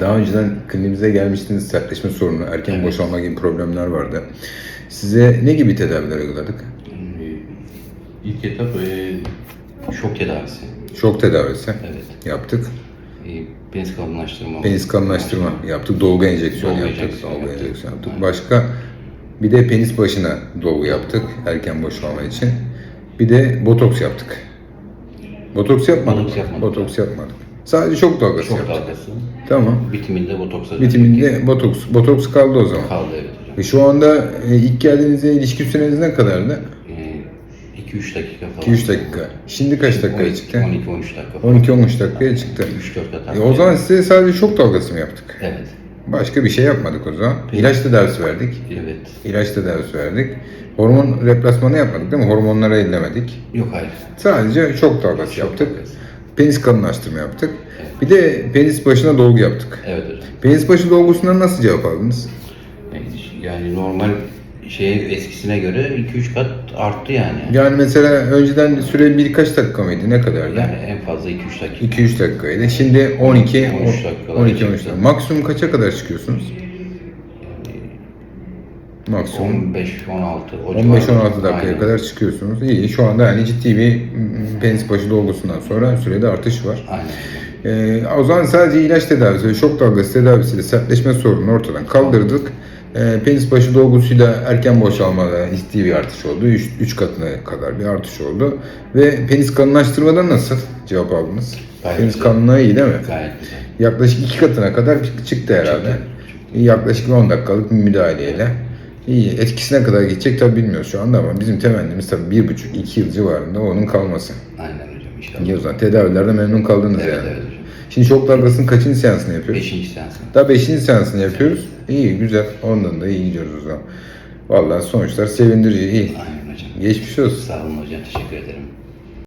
Daha önceden kliniğimize gelmiştiniz sertleşme sorunu, erken Evet. boşalma gibi problemler vardı. Size ne gibi tedaviler uyguladık? İlk etap e, şok tedavisi. Şok tedavisi Evet. yaptık. E, penis kalınlaştırma. Penis kalınlaştırma yaptık. Dolgu enjeksiyonu Dolgu yaptık. enjeksiyonu Dolgu yaptık. enjeksiyonu yaptık. Aynen. Başka bir de penis başına dolgu yaptık. Erken boşalma için. Bir de botoks yaptık. Botoks yapmadık. Botoks yapmadık. Botoks yapmadık. Sadece şok dalgası Şok yaptık. dalgası. Tamam. Bitiminde botoksa Bitiminde botoks. Botoks kaldı o zaman. kaldı evet hocam. Ve şu anda e, ilk geldiğinizde ilişki süreniz ne kadardı? E, 2-3 dakika falan. 2-3 dakika. Şimdi kaç dakikaya çıktı? 12-13 dakika. 12-13 dakikaya çıktı. 3-4 kat. E, o zaman size sadece şok dalgası mı yaptık? Evet. Başka bir şey yapmadık o zaman. İlaç tedavisi verdik. Evet. İlaç tedavisi verdik. Hormon replasmanı yapmadık değil mi? Hormonları ellemedik. Yok hayır. Sadece şok dalgası Şok yaptık. dalgası. Penis kalınlaştırma yaptık. Bir de penis başına dolgu yaptık. Evet hocam. Penis başı dolgusundan nasıl cevap aldınız? Yani normal şey eskisine göre 2-3 kat arttı yani. Yani mesela önceden süre birkaç dakika mıydı? Ne kadardı? Yani en fazla 2-3 dakika. 2-3 dakikaydı. Şimdi 12 13 dakikalar 12 13 çıktı. Maksimum kaça kadar çıkıyorsunuz? Maksimum 15-16. 15-16 dakikaya kadar çıkıyorsunuz. İyi. Şu anda yani ciddi bir penis başı dolgusundan sonra sürede artış var. Aynen. Ee, o zaman sadece ilaç tedavisi ve şok dalgası tedavisiyle sertleşme sorununu ortadan kaldırdık. Ee, penis başı dolgusuyla erken boşalmada ciddi bir artış oldu. 3 katına kadar bir artış oldu. Ve penis kalınlaştırmada nasıl cevap aldınız? Gayet penis kalınlığı iyi değil mi? Gayet güzel. Yaklaşık iki katına kadar çıktı herhalde. Yaklaşık 10 dakikalık bir müdahaleyle. İyi. Etkisine kadar gidecek tabi bilmiyoruz şu anda ama bizim temennimiz tabii bir buçuk iki yıl civarında onun kalması. Aynen hocam inşallah. İyi o zaman tedavilerde memnun kaldınız Evet yani. evet hocam. Şimdi şok dalgasının kaçıncı seansını yapıyoruz? Beşinci seansın. Daha beşinci seansını yapıyoruz. İyi güzel. Ondan da iyi gidiyoruz o zaman. Vallahi sonuçlar sevindirici. iyi. Aynen hocam. Geçmiş olsun. Sağ olun hocam. Teşekkür ederim.